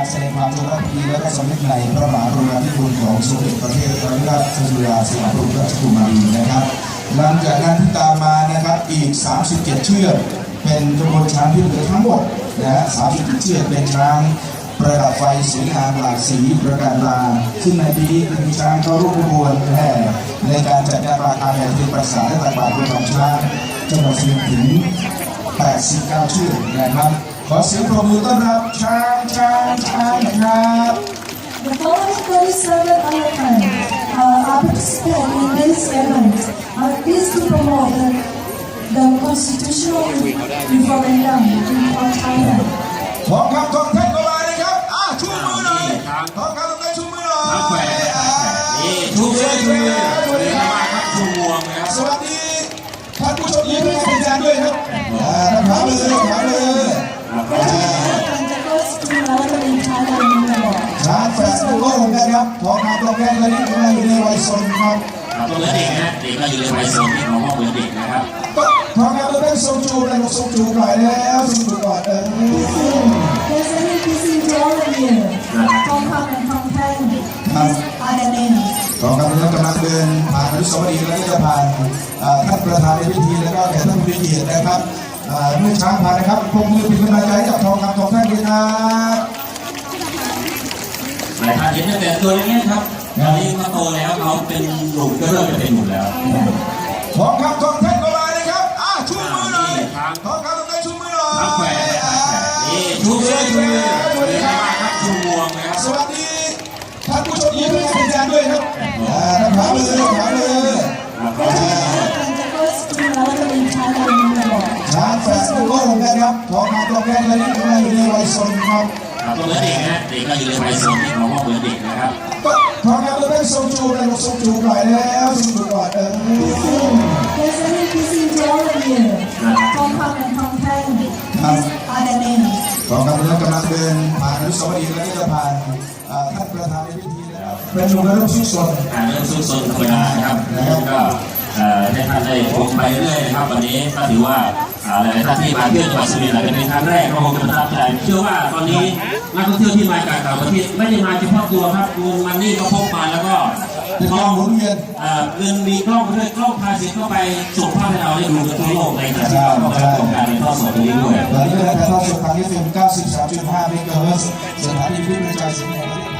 การแสดงความจงรักภักดีและสำนึกในพระมหากรุณาธิคุณของสมเด็จพระเทพรัตนราชสุดาสยามบรมราชกุมารีนะครับ หลังจากนั้นที่ตามมานะครับอีก 37 เชือกเป็นจำนวนช้างที่เหลือทั้งหมดนะฮะ37เชือกเป็นช้างประดับไฟสวยงามหลากสีประการตาซึ่งในปีนี้มีช้างเข้าร่วมขบวนแห่ในการจัดงานราคาแห่เทียนพรรษาและตักบาตรบนของช้างจำนวนถึง 89 ชื่อนะครับ ขอเสียงปรบมือต้อนรับช้างช้างช้างนะครับ The following 37 elephants uh, are participating in this event are pleased to promote the, the constitutional referendum in Thailand. ทองคำทองแท่งก็มาเลยครั นะครับทองคำทองแท่งและนี่กำลังอยู่ในวัยสนครับครับตัวเด็กนะเด็กก็อยู่ในวัยโซนที่ของห้องเด็กนะครับก็ทองคำทองแท่งทรงจูบเลยทรงจูบหน่อยแล้วทรงจูบก่อนเออ There's any kissing to all of you. Tong Kang and Tong Tang. These are the names. ทองคำนั้นกำลังเดินผ่านอนุสาวรีย์แล้วก็จะผ่านอ่าท่านประธานในพิธีแล้วก็แขกท่านผู้มีเกียรตินะครับอ่าเมื่อช้างผ่านนะครับพวกมือเป็นกำลังใจให้กับ ตแล้วเขาเป็นหนุ่มก็เริ่มจะเป็นหนุ่มแล้วทองคำทองแท่งก็มาเลยครับอ่าชูมือหน่อยทองคำทองแท่งชูมือหน่อยครับแขวนนะครับนี่ชูมือชูมือเรียกว่าครับชูงวงนะครับสวัสดีท่านผู้ชมที่ร่วมเป็นจานด้วยครับอ่าท่านขวามือขวามือ And the first two elephant in Thailand in the world. ช้างแฝดโลกนะครับทองคำทองแท่งและนี่กำลังอยู่ในวัยสนครับ ครับตัวเด็กนะเด็กก็อยู่ในวัยโซนที่ของห้องเด็กนะครับก็ทองคำทองแท่งทรงจูบเลยทรงจูบหน่อยแล้วทรงจูบก่อนเออ There's any kissing to all of you. Tong Kang and Tong Tang. These are the names. ทองคำนั้นกำลังเดินผ่านอนุสาวรีย์แล้วก็จะผ่านอ่าท่านประธานในพิธีนะครับเป็นหนุ่มและลูกสุขสนอ่าเรื่องซุกซนธรรมดานะครับแล้วก็เอ่อให้ท่านได้ชมไปเรื่อยนะครับ วันนี้ก็ถือว่าอ่าหลายๆท่านที่มาเที่ยวจังหวัดสุรินทร์อาจจะเป็นครั้งแรกก็คงจะประทับใจเชื่อว่าตอนนี้ นักท่องเที่ยวที่มาจากต่างประเทศไม่ได้มาเฉพาะตัวครับเงินมันนี่ก็พกมาแล้วก็เป็นทกาอรงหมุนเวียนเอ่อเงินมีกล้องด้วยกล้องพาเสียงเข้าไปส่งภาพให้เราได้ดูกันทั่วโลกในขณะที่เราก็ได้ชมการในทอดสดตรงนี้ด้วยตอนนี้ได้ถ่ายทอดสดทางที่ฟิล์ม93.5เมกะเฮิรตซ์สถานีคลื่นกระจายเสียงแห่งประเทศไทย